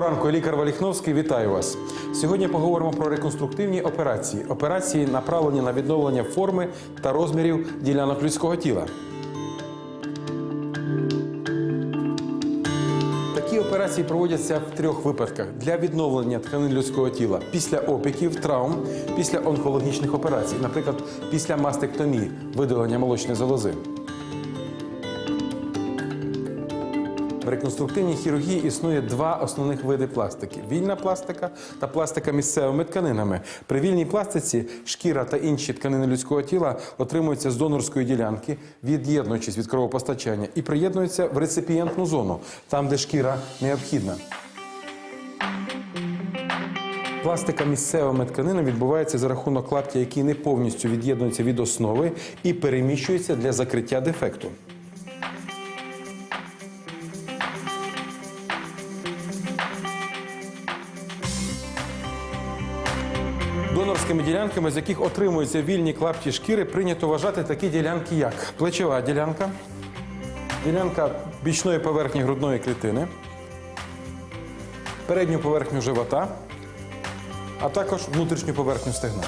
ранку, лікар Валіхновський. Вітаю вас. Сьогодні поговоримо про реконструктивні операції. Операції направлені на відновлення форми та розмірів ділянок людського тіла. Такі операції проводяться в трьох випадках для відновлення тканин людського тіла після опіків, травм, після онкологічних операцій, наприклад, після мастектомії, видалення молочної залози. В реконструктивній хірургії існує два основних види пластики: вільна пластика та пластика місцевими тканинами. При вільній пластиці шкіра та інші тканини людського тіла отримуються з донорської ділянки, від'єднуючись від кровопостачання, і приєднуються в реципієнтну зону, там, де шкіра необхідна. Пластика місцевими тканинами відбувається за рахунок клаптя, який не повністю від'єднується від основи і переміщується для закриття дефекту. Донорськими ділянками, з яких отримуються вільні клапті шкіри, прийнято вважати такі ділянки, як плечова ділянка, ділянка бічної поверхні грудної клітини, передню поверхню живота, а також внутрішню поверхню стегна.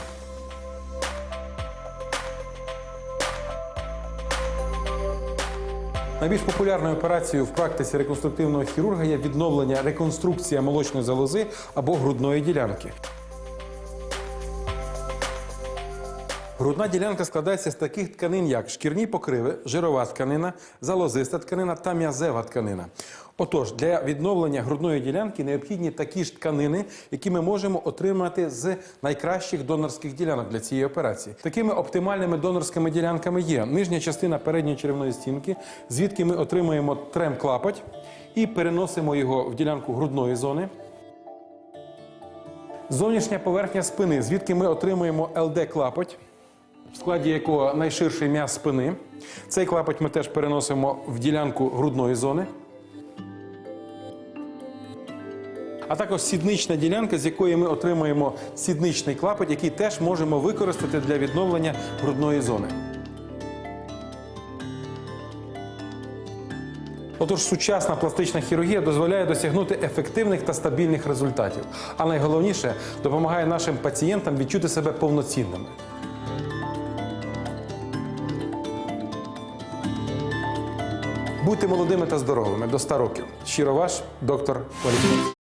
Найбільш популярною операцією в практиці реконструктивного хірурга є відновлення реконструкція молочної залози або грудної ділянки. Грудна ділянка складається з таких тканин, як шкірні покриви, жирова тканина, залозиста тканина та м'язева тканина. Отож, для відновлення грудної ділянки необхідні такі ж тканини, які ми можемо отримати з найкращих донорських ділянок для цієї операції. Такими оптимальними донорськими ділянками є нижня частина передньої черевної стінки, звідки ми отримуємо трем-клапоть і переносимо його в ділянку грудної зони. Зовнішня поверхня спини, звідки ми отримуємо ЛД-клапоть, в складі якого найширший м'яз спини. Цей клапоть ми теж переносимо в ділянку грудної зони. А також сіднична ділянка, з якої ми отримуємо сідничний клапоть, який теж можемо використати для відновлення грудної зони. Отож, сучасна пластична хірургія дозволяє досягнути ефективних та стабільних результатів. А найголовніше допомагає нашим пацієнтам відчути себе повноцінними. Будьте молодими та здоровими до 100 років. Щиро ваш доктор Поліфон.